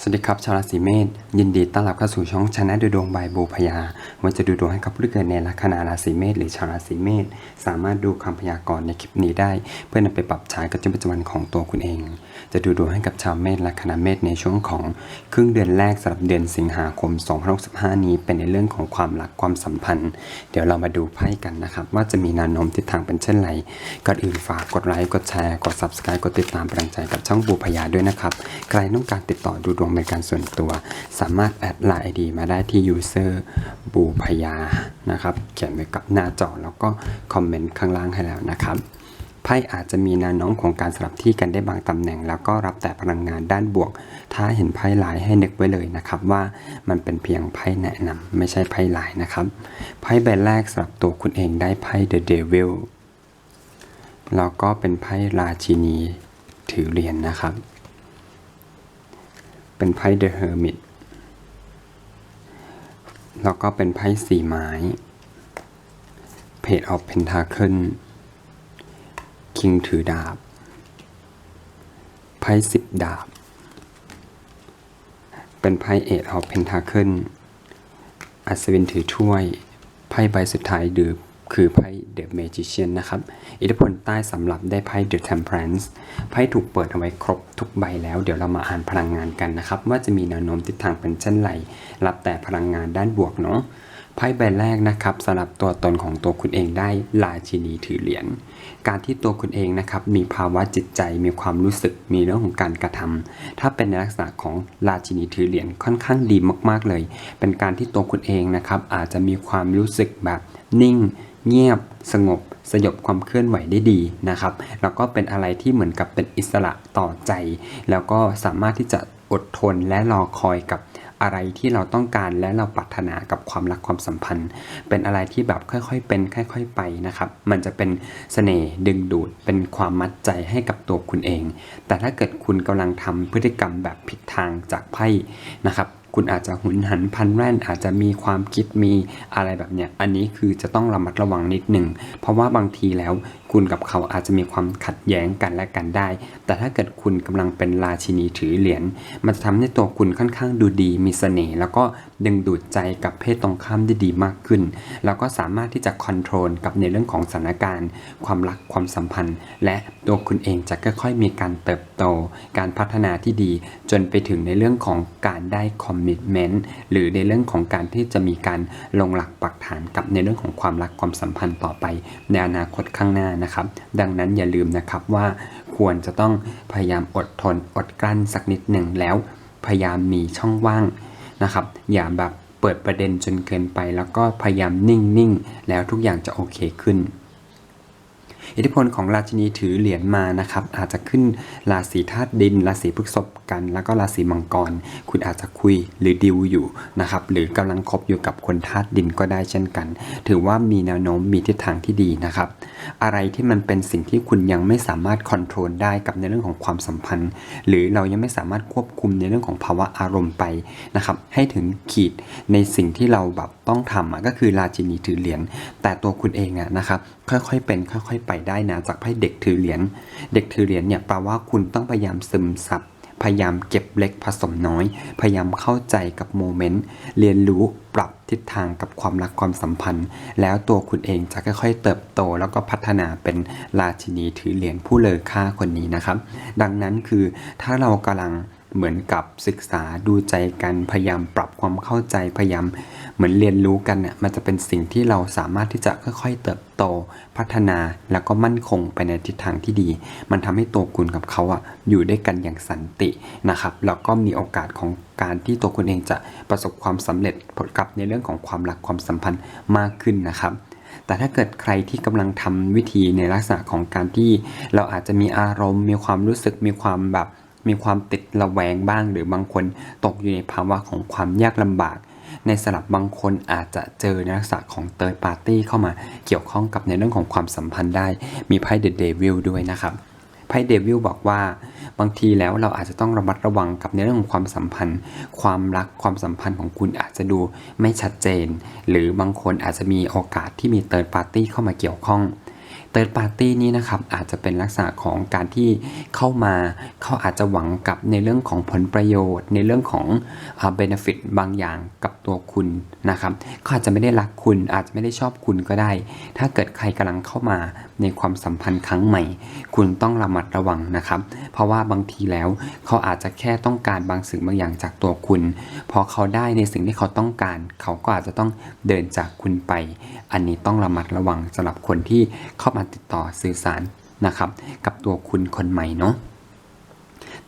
สวัสดีครับชาวราศีเมษยินดีต้อนรับเข้าสู่ช่องชนะดูดวงบายบูพยาวันจะดูดวงให้กับผู้ที่เกิดในลัคนาราศีเมษหรือชาวราศีเมษสามารถดูคำพยากรณ์ในคลิปนี้ได้ เพื่อนำไปปรับใช้กับชีวิตประจำวันของตัวคุณเอง จะดูดวงให้กับชาวเมษลัคนาเมษในช่วงของครึ่งเดือนแรกสำหรับเดือนสิงหาคม2065นี้ เป็นในเรื่องของความรักความสัมพันธ์ เดี๋ยวเรามาดูไพ่กันนะครับ ว่าจะมีแนวโน้มทิศทางเป็นเช่นไรก่อนอื่นฝากกดไลค์กดแชร์กด subscribe กดติดตามเป็นกำลังใจกับช่องบูพยาด้วยนะครับใครต้องการติดต่อดูดวงเป็นการส่วนตัว สามารถแอดไลน์ไอดีมาได้ที่ user บูพยานะครับ เขียนไว้กับหน้าจอแล้วก็คอมเมนต์ข้างล่างให้แล้วนะครับไพ่อาจจะมีแนวโน้มของการสลับที่กันได้บางตำแหน่ง แล้วก็รับแต่พลังงานด้านบวก ถ้าเห็นไพ่ลายให้นึกไว้เลยนะครับว่ามันเป็นเพียงไพ่แนะนำไม่ใช่ไพ่ลายนะครับไพ่ใบแรกสำหรับตัวคุณเองได้ไพ่ The Devil แล้วก็เป็นไพ่ราชินีถือเหรียญนนะครับ เป็นไพ่ The Hermit แล้วก็เป็นไพ่สี่ไม้ Page of Pentacle คิงถือดาบ ไพ่สิบดาบ เป็นไพ่เอทออฟเพนทาเคิลอัศวินถือถ้วย ไพ่ใบสุดท้ายดือ คือไพ่เดอะเมจิเชียนนะครับ อิทธิพลใต้สำหรับได้ไพ่เดอะเทมเพรนซ์ไพ่ถูกเปิดเอาไว้ครบทุกใบแล้ว เดี๋ยวเรามาอ่านพลังงานกันนะครับ ว่าจะมีแนวโน้มทิศทางเป็นเช่นไร รับแต่พลังงานด้านบวกเนาะ ไพ่ใบแรกนะครับสำหรับตัวตนของตัวคุณเองได้ราชินีถือเหรียญการที่ตัวคุณเองนะครับมีภาวะจิตใจมีความรู้สึกมีเรื่องของการกระทำถ้าเป็นในลักษณะของราชินีถือเหรียญค่อนข้างดีมากๆเลย เป็นการที่ตัวคุณเองนะครับอาจจะมีความรู้สึกแบบนิ่ง เงียบ สงบ สยบความเคลื่อนไหวได้ดีนะครับแล้วก็เป็นอะไรที่เหมือนกับเป็นอิสระต่อใจ แล้วก็สามารถที่จะอดทนและรอคอยกับ อะไรที่เราต้องการและเราปรารถนากับความรักความสัมพันธ์ เป็นอะไรที่แบบค่อยๆเป็น ค่อย ๆ ไปนะครับ มันจะเป็นเสน่ห์ดึงดูดเป็นความมัดใจให้กับตัวคุณเอง แต่ถ้าเกิดคุณกำลังทำพฤติกรรมแบบผิดทางจากไพ่นะครับคุณอาจจะหุนหันพลันแว่นอาจจะมีความคิดมีอะไรแบบเนี้ยอันนี้คือจะต้องระมัดระวังนิดหนึ่งเพราะว่าบางทีแล้วคุณกับเขาอาจจะมีความขัดแย้งกันและกันได้ แต่ถ้าเกิดคุณกำลังเป็นราชินีถือเหรียญ มันจะทำให้ตัวคุณค่อนข้างดูดี มีเสน่ห์ แล้วก็ดึงดูดใจกับเพศตรงข้ามได้ดีมากขึ้น แล้วก็สามารถที่จะคอนโทรลกับในเรื่องของสถานการณ์ ความรัก ความสัมพันธ์ และตัวคุณเองจะค่อยๆ มีการเติบโต การพัฒนาที่ดี จนไปถึงในเรื่องของการได้คอมมิชเมนต์ หรือในเรื่องของการที่จะมีการลงหลักปักฐานกับในเรื่องของความรัก ความสัมพันธ์ต่อไป ในอนาคตข้างหน้านะครับ ดังนั้นอย่าลืมนะครับว่าควรจะต้องพยายามอดทนอดกลั้นสักนิดหนึ่งแล้ว พยายามมีช่องว่างนะครับ อย่าแบบเปิดประเด็นจนเกินไป แล้วก็พยายามนิ่งๆ แล้วทุกอย่างจะโอเคขึ้น อิทธิพลของราชินีถือเหรียญมานะครับ อาจจะขึ้นราศีธาตุดินราศีพฤษภ กัน แล้วก็ราศีมังกร คุณอาจจะคุยหรือดิวอยู่นะครับ หรือกำลังคบอยู่กับคนธาตุดินก็ได้เช่นกัน ถือว่ามีแนวโน้มมีทิศทางที่ดีนะครับ อะไรที่มันเป็นสิ่งที่คุณยังไม่สามารถคอนโทรลได้กับในเรื่องของความสัมพันธ์ หรือเรายังไม่สามารถควบคุมในเรื่องของภาวะอารมณ์ไปนะครับ ให้ถึงขีดในสิ่งที่เราแบบต้องทำก็คือราชินีถือเหรียญแต่ตัวคุณเองอะนะครับค่อยๆ เป็นค่อยๆ ไปได้นะจากไพ่เด็กถือเหรียญเด็กถือเหรียญเนี่ยแปลว่าคุณต้องพยายามซึมซับ พยายามเก็บเล็กผสมน้อย พยายามเข้าใจกับโมเมนต์ เรียนรู้ปรับทิศทางกับความรักความสัมพันธ์ แล้วตัวคุณเองจะค่อยๆ เติบโตแล้วก็พัฒนาเป็นราชินีถือเหรียญผู้เลอค่าคนนี้นะครับ ดังนั้นคือถ้าเรากำลัง เหมือนกับศึกษาดูใจกันพยายามปรับความเข้าใจพยายามเหมือนเรียนรู้กันเนี่ยมันจะเป็นสิ่งที่เราสามารถที่จะค่อยๆ เติบโตพัฒนาแล้วก็มั่นคงไปในทิศทางที่ดี มันทำให้ตัวคุณกับเขาอะอยู่ด้วยกันอย่างสันตินะครับแล้วก็มีโอกาสของการที่ตัวคุณเองจะประสบความสำเร็จผลกับในเรื่องของความรักความสัมพันธ์มากขึ้นนะครับแต่ถ้าเกิดใครที่กำลังทำวิธีในลักษณะของการที่เราอาจจะมีอารมณ์ มีความรู้สึกมีความแบบ มีความติดระแวงบ้าง หรือบางคนตกอยู่ในภาวะของความยากลำบาก ในสลับบางคนอาจจะเจอในลักษณะของเติร์ดปาร์ตี้เข้ามาเกี่ยวข้องกับในเรื่องของความสัมพันธ์ได้ มีไพ่เดอะเดวิลด้วยนะครับไพ่เดวิลบอกว่าบางทีแล้วเราอาจจะต้องระมัดระวังกับในเรื่องของความสัมพันธ์ ความรักความสัมพันธ์ของคุณอาจจะดูไม่ชัดเจน หรือบางคนอาจจะมีโอกาสที่มีเติร์ดปาร์ตี้เข้ามาเกี่ยวข้อง Third Party นี้นะครับอาจจะเป็นลักษณะของการที่เข้ามาเขาอาจจะหวังกับในเรื่องของผลประโยชน์ ในเรื่องของเบนฟิตบางอย่างกับตัวคุณนะครับเขาอาจจะไม่ได้รักคุณอาจจะไม่ได้ชอบคุณก็ได้ ถ้าเกิดใครกำลังเข้ามา ในความสัมพันธ์ครั้งใหม่ คุณต้องระมัดระวังนะครับ เพราะว่าบางทีแล้วเขาอาจจะแค่ต้องการบางสิ่งบางอย่างจากตัวคุณ พอเขาได้ในสิ่งที่เขาต้องการ เขาก็อาจจะต้องเดินจากคุณไป อันนี้ต้องระมัดระวังสำหรับคนที่เข้ามาติดต่อสื่อสารนะครับ กับตัวคุณคนใหม่เนาะ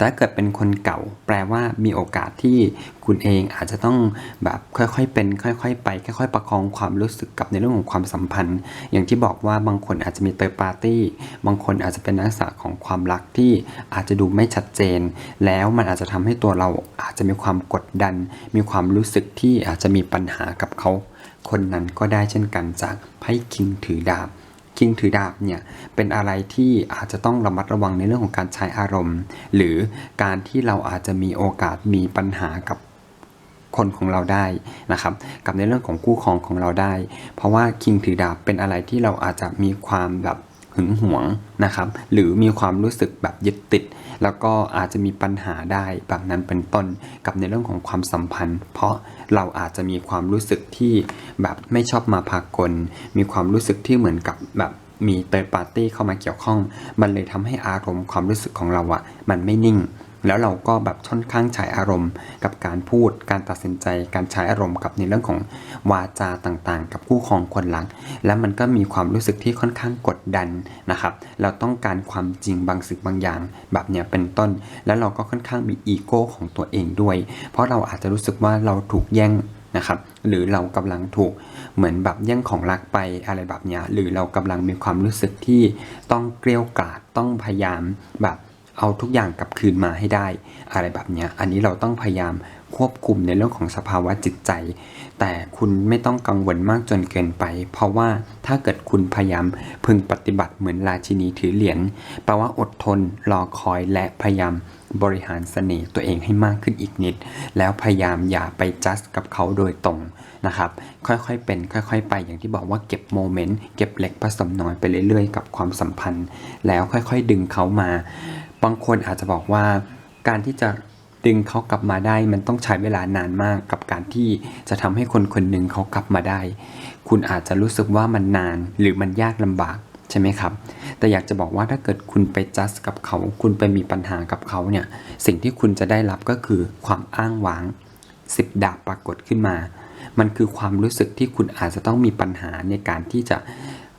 แต่ถ้าเกิดเป็นคนเก่า แปลว่ามีโอกาสที่คุณเองอาจจะต้องแบบค่อยๆเป็น ค่อยๆไปค่อยๆประคองความรู้สึกกับในเรื่องของความสัมพันธ์ อย่างที่บอกว่าบางคนอาจจะมีเตอร์ปาร์ตี้ บางคนอาจจะเป็นลักษณะของความรักที่อาจจะดูไม่ชัดเจน แล้วมันอาจจะทำให้ตัวเราอาจจะมีความกดดัน มีความรู้สึกที่อาจจะมีปัญหากับเขา คนนั้นก็ได้เช่นกันจากไพ่คิงถือดาบ คิงถือดาบเนี่ยเป็นอะไรที่อาจจะต้องระมัดระวังในเรื่องของการใช้อารมณ์ หรือการที่เราอาจจะมีโอกาสมีปัญหากับคนของเราได้นะครับ กับในเรื่องของคู่ครองของเราได้ เพราะว่าคิงถือดาบเป็นอะไรที่เราอาจจะมีความแบบ หึงหวงนะครับ หรือมีความรู้สึกแบบยึดติด แล้วก็อาจจะมีปัญหาได้แบบนั้นเป็นต้นกับในเรื่องของความสัมพันธ์ เพราะเราอาจจะมีความรู้สึกที่แบบไม่ชอบมาพากล มีความรู้สึกที่เหมือนกับแบบมีเตอร์ปาร์ตี้เข้ามาเกี่ยวข้อง มันเลยทำให้อารมณ์ความรู้สึกของเราอะมันไม่นิ่ง แล้วเราก็แบบค่อนข้างใช้อารมณ์ กับการพูด การตัดสินใจ การใช้อารมณ์กับในเรื่องของวาจาต่างๆ กับคู่ครองคนหลังแล้วมันก็มีความรู้สึกที่ค่อนข้างกดดันนะครับ เราต้องการความจริงบางสิ่งบางอย่าง แบบเนี้ยเป็นต้น แล้วเราก็ค่อนข้างมีอีโก้ของตัวเองด้วย เพราะเราอาจจะรู้สึกว่าเราถูกแย่งนะครับหรือเรากำลังถูกเหมือนแบบแย่งของรักไปอะไรแบบเนี้ยหรือเรากำลังมีความรู้สึกที่ต้องเกลี้ยกล่อมต้องพยายามแบบ เอาทุกอย่างกลับคืนมาให้ได้ อะไรแบบเนี้ยอันนี้เราต้องพยายามควบคุมในเรื่องของสภาวะจิตใจ แต่คุณไม่ต้องกังวลมากจนเกินไป เพราะว่าถ้าเกิดคุณพยายามพึงปฏิบัติเหมือนราชินีถือเหรียญแปลว่าอดทนรอคอยและพยายามบริหารเสน่ห์ตัวเองให้มากขึ้นอีกนิด แล้วพยายามอย่าไปจัดกับเขาโดยตรงนะครับ ค่อยๆเป็นค่อยๆไปอย่างที่บอกว่าเก็บโมเมนต์เก็บเล็กผสมน้อยไปเรื่อยๆ กับความสัมพันธ์ แล้วค่อยๆดึงเขามา บางคนอาจจะบอกว่าการที่จะดึงเขากลับมาได้มันต้องใช้เวลานานมากกับการที่จะทำให้คนคนหนึ่งเขากลับมาได้ คุณอาจจะรู้สึกว่ามันนานหรือมันยากลำบากใช่ไหมครับ แต่อยากจะบอกว่าถ้าเกิดคุณไปจัดกับเขา คุณไปมีปัญหากับเขาเนี่ย สิ่งที่คุณจะได้รับก็คือความอ้างว้างสิบดาบปรากฏขึ้นมา มันคือความรู้สึกที่คุณอาจจะต้องมีปัญหาในการที่จะ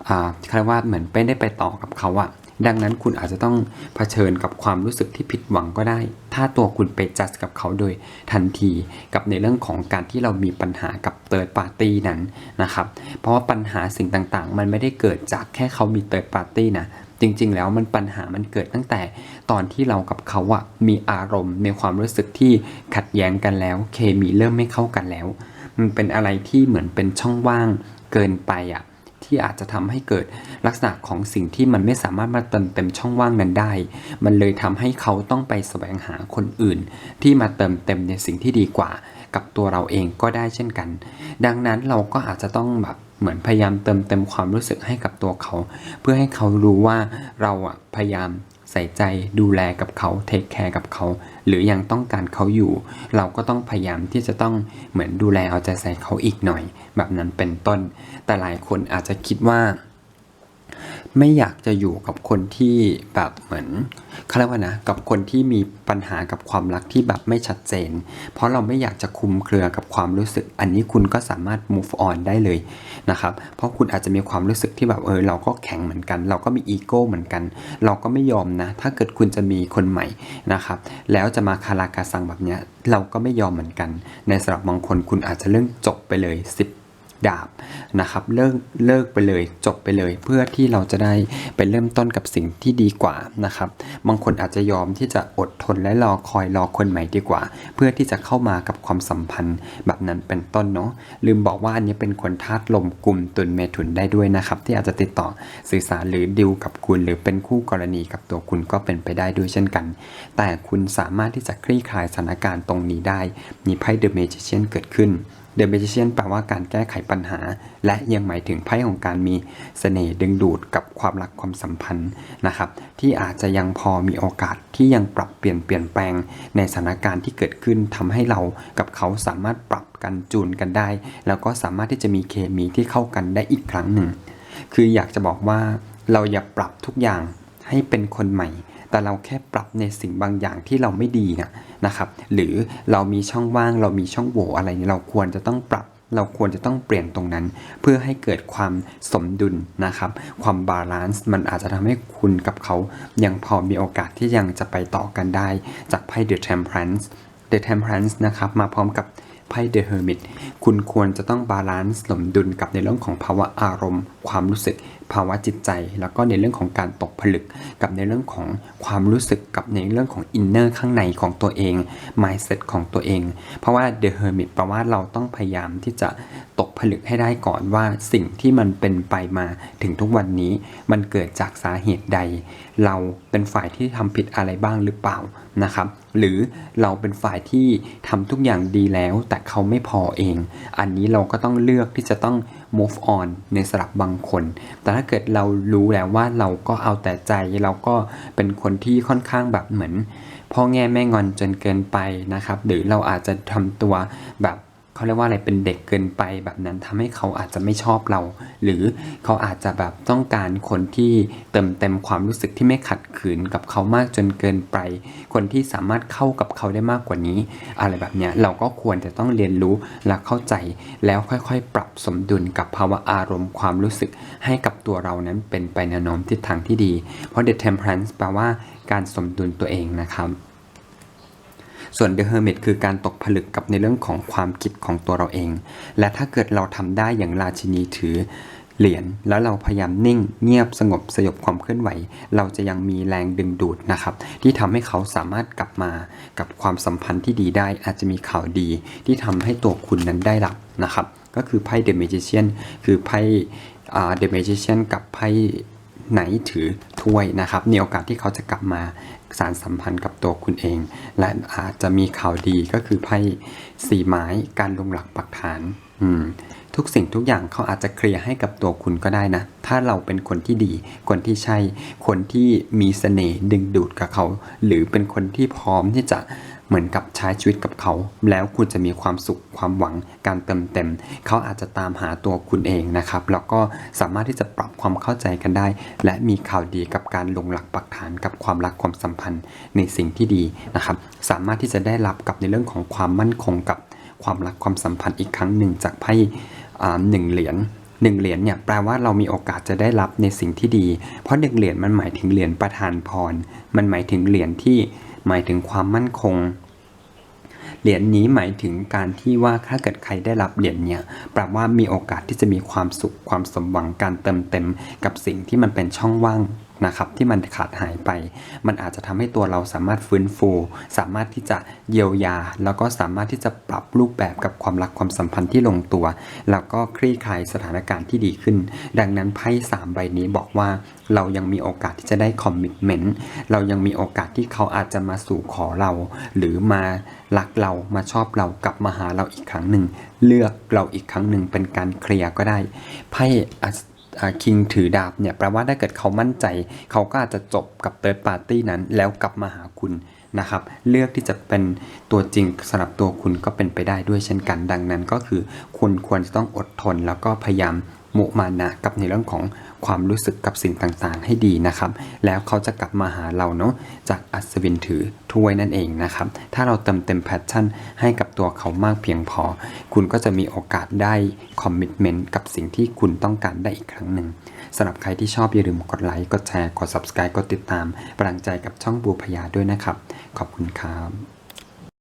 อ่าคล้ายว่าเหมือนไม่ได้ไปต่อกับเขาอะ ดังนั้นคุณอาจจะต้องเผชิญกับความรู้สึกที่ผิดหวังก็ได้ ถ้าตัวคุณไปจัดกับเขาโดยทันทีกับในเรื่องของการที่เรามีปัญหากับเติร์ดปาร์ตี้นั้นนะครับ เพราะว่าปัญหาสิ่งต่างๆ มันไม่ได้เกิดจากแค่เขามีเติร์ดปาร์ตี้นะจริงๆ แล้วมันปัญหามันเกิดตั้งแต่ตอนที่เรากับเขาอะมีอารมณ์ มีความรู้สึกที่ขัดแย้งกันแล้ว เคมีเริ่มไม่เข้ากันแล้ว มันเป็นอะไรที่เหมือนเป็นช่องว่างเกินไปอะ ที่อาจจะทำให้เกิดลักษณะของสิ่งที่มันไม่สามารถมาเติมเต็มช่องว่างนั้นได้ มันเลยทำให้เขาต้องไปแสวงหาคนอื่น ที่มาเติมเต็มในสิ่งที่ดีกว่า กับตัวเราเองก็ได้เช่นกัน ดังนั้นเราก็อาจจะต้องแบบเหมือนพยายามเติมเต็มความรู้สึกให้กับตัวเขา เพื่อให้เขารู้ว่าเราอะพยายาม ใส่ใจดูแลกับเขาเทคแคร์กับเขา หรือยังต้องการเขาอยู่ เราก็ต้องพยายามที่จะต้องเหมือนดูแลเอาใจใส่เขาอีกหน่อย แบบนั้นเป็นต้น แต่หลายคนอาจจะคิดว่า ไม่อยากจะอยู่กับคนที่แบบเหมือนเขาเรียกว่านะกับคนที่มีปัญหากับความรักที่แบบไม่ชัดเจน เพราะเราไม่อยากจะคุมเครือกับความรู้สึก อันนี้คุณก็สามารถ move on ได้เลยนะครับ เพราะคุณอาจจะมีความรู้สึกที่แบบเออเราก็แข็งเหมือนกัน เราก็มีอีโก้เหมือนกัน เราก็ไม่ยอมนะ ถ้าเกิดคุณจะมีคนใหม่นะครับ แล้วจะมาคาราคาซังแบบเนี้ยเราก็ไม่ยอมเหมือนกัน ในสำหรับบางคนคุณอาจจะเรื่องจบไปเลย 10 ดาบนะครับเลิกเลิกไปเลยจบไปเลย เพื่อที่เราจะได้ไปเริ่มต้นกับสิ่งที่ดีกว่านะครับบางคนอาจจะยอมที่จะอดทนและรอคอยรอคนใหม่ดีกว่า เพื่อที่จะเข้ามากับความสัมพันธ์แบบนั้นเป็นต้นเนาะลืมบอกว่าอันนี้เป็นคนธาตุลมกลุ่มตุลเมถุนได้ด้วยนะครับที่อาจจะติดต่อสื่อสารหรือดิวกับคุณ หรือเป็นคู่กรณีกับตัวคุณก็เป็นไปได้ด้วยเช่นกัน แต่คุณสามารถที่จะคลี่คลายสถานการณ์ตรงนี้ได้ มีไพ่เดอะเมจิเชียนเกิดขึ้น The Magician แปลว่าการแก้ไขปัญหา และยังหมายถึงไพ่ของการมีเสน่ห์ดึงดูดกับความรักความสัมพันธ์นะครับ ที่อาจจะยังพอมีโอกาสที่ยังปรับเปลี่ยนเปลี่ยนแปลงในสถานการณ์ที่เกิดขึ้นทำให้เรากับเขาสามารถปรับกันจูนกันได้ แล้วก็สามารถที่จะมีเคมีที่เข้ากันได้อีกครั้งหนึ่ง คืออยากจะบอกว่าเราอย่าปรับทุกอย่างให้เป็นคนใหม่ แต่เราแค่ปรับในสิ่งบางอย่างที่เราไม่ดีนะ นะครับ หรือเรามีช่องว่าง เรามีช่องโหว่อะไรเนี่ยเราควรจะต้องปรับ เราควรจะต้องเปลี่ยนตรงนั้น เพื่อให้เกิดความสมดุลนะครับ ความบาลานซ์มันอาจจะทำให้คุณกับเขายังพอมีโอกาสที่ยังจะไปต่อกันได้ จากไพ่ The Temperance The Temperance นะครับมาพร้อมกับไพ่ The Hermit คุณควรจะต้องบาลานซ์สมดุลกับในเรื่องของภาวะอารมณ์ความรู้สึกภาวะจิตใจ แล้วก็ในเรื่องของการตกผลึก กับในเรื่องของความรู้สึกกับในเรื่องของอินเนอร์ข้างในของตัวเอง mindset ของตัวเอง เพราะว่า The Hermit แปลว่าเราต้องพยายามที่จะตกผลึกให้ได้ก่อนว่าสิ่งที่มันเป็นไปมาถึงทุกวันนี้มันเกิดจากสาเหตุใด เราเป็นฝ่ายที่ทำผิดอะไรบ้างหรือเปล่านะครับ หรือเราเป็นฝ่ายที่ทำทุกอย่างดีแล้ว แต่เขาไม่พอเอง อันนี้เราก็ต้องเลือกที่จะต้อง move on ในสำหรับบางคน แต่ถ้าเกิดเรารู้แล้วว่าเราก็เอาแต่ใจเราก็เป็นคนที่ค่อนข้างแบบเหมือนพ่อแง่แม่งอนจนเกินไปนะครับ หรือเราอาจจะทำตัวแบบ เขาเรียกว่าอะไรเป็นเด็กเกินไปแบบนั้นทำให้เขาอาจจะไม่ชอบเรา หรือเขาอาจจะแบบต้องการคนที่เติมเต็มความรู้สึกที่ไม่ขัดขืนกับเขามากจนเกินไป คนที่สามารถเข้ากับเขาได้มากกว่านี้ อะไรแบบเนี้ยเราก็ควรจะต้องเรียนรู้และเข้าใจ แล้วค่อยๆ ปรับสมดุลกับภาวะอารมณ์ความรู้สึก ให้กับตัวเรานั้นเป็นไปแนน้มทิศทางที่ดี เพราะ The Temperance แปลว่าการสมดุลตัวเองนะครับ ส่วน The Hermit คือการตกผลึกกับในเรื่องของความคิดของตัวเราเอง และถ้าเกิดเราทำได้อย่างราชินีถือเหรียญแล้วเราพยายามนิ่งเงียบสงบสยบความเคลื่อนไหว เราจะยังมีแรงดึงดูดนะครับ ที่ทำให้เขาสามารถกลับมากับความสัมพันธ์ที่ดีได้ อาจจะมีข่าวดีที่ทำให้ตัวคุณนั้นได้รับนะครับ ก็คือไพ่ The Magician คือไพ่อ่า The Magician กับไพ่ไหนถือถ้วยนะครับมีโอกาสที่เขาจะกลับมา สารสัมพันธ์กับตัวคุณเอง และอาจจะมีข่าวดีก็คือไพ่สีไม้การลงหลักปักฐานทุกสิ่งทุกอย่างเขาอาจจะเคลียร์ให้กับตัวคุณก็ได้นะ ถ้าเราเป็นคนที่ดี คนที่ใช่ คนที่มีเสน่ห์ดึงดูดกับเขา หรือเป็นคนที่พร้อมที่จะ เหมือนกับใช้ชีวิตกับเขา แล้วคุณจะมีความสุขความหวังการเติมเต็ม เขาอาจจะตามหาตัวคุณเองนะครับ แล้วก็สามารถที่จะปรับความเข้าใจกันได้ และมีข่าวดีกับการลงหลักปักฐานกับความรักความสัมพันธ์ในสิ่งที่ดีนะครับ สามารถที่จะได้รับกับในเรื่องของความมั่นคงกับความรักความสัมพันธ์อีกครั้งหนึ่งจากไพ่หนึ่งเหรียญหนึ่งเหรียญเนี่ยแปลว่าเรามีโอกาสจะได้รับในสิ่งที่ดี เพราะหนึ่งเหรียญมันหมายถึงเหรียญประทานพร มันหมายถึงเหรียญที่ หมายถึงความมั่นคง เหรียญนี้หมายถึงการที่ว่าถ้าเกิดใครได้รับเหรียญเนี่ยแปลว่ามีโอกาสที่จะมีความสุขความสมหวังการเติมเต็มกับสิ่งที่มันเป็นช่องว่าง นะครับที่มันขาดหายไป มันอาจจะทำให้ตัวเราสามารถฟื้นฟู สามารถที่จะเยียวยา แล้วก็สามารถที่จะปรับรูปแบบกับความรักความสัมพันธ์ที่ลงตัว แล้วก็คลี่คลายสถานการณ์ที่ดีขึ้น ดังนั้นไพ่สามใบนี้บอกว่าเรายังมีโอกาสที่จะได้คอมมิชเมนต์เรายังมีโอกาสที่เขาอาจจะมาสู่ขอเรา หรือมารักเรามาชอบเรากลับมาหาเราอีกครั้งหนึ่ง เลือกเราอีกครั้งหนึ่งเป็นการเคลียร์ก็ได้ไพ่ คิงถือดาบเนี่ยแปลว่าถ้าเกิดเขามั่นใจ เขาก็อาจจะจบกับเติร์ดปาร์ตี้นั้นแล้วกลับมาหาคุณนะครับ เลือกที่จะเป็นตัวจริงสำหรับตัวคุณก็เป็นไปได้ด้วยเช่นกันดังนั้นก็คือ คุณควรจะต้องอดทนแล้วก็พยายาม มุมานะกับในเรื่องของความรู้สึกกับสิ่งต่างๆ ให้ดีนะครับ แล้วเขาจะกลับมาหาเราเนาะจากอัศวินถือถ้วยนั่นเองนะครับ ถ้าเราเติมเต็มแพชชั่นให้กับตัวเขามากเพียงพอ คุณก็จะมีโอกาสได้คอมมิชเมนต์กับสิ่งที่คุณต้องการได้อีกครั้งหนึ่งสำหรับใครที่ชอบอย่าลืมกดไลค์ กดแชร์ กด subscribe กดติดตาม กำลังใจกับช่องบูพยาด้วยนะครับ ขอบคุณครับ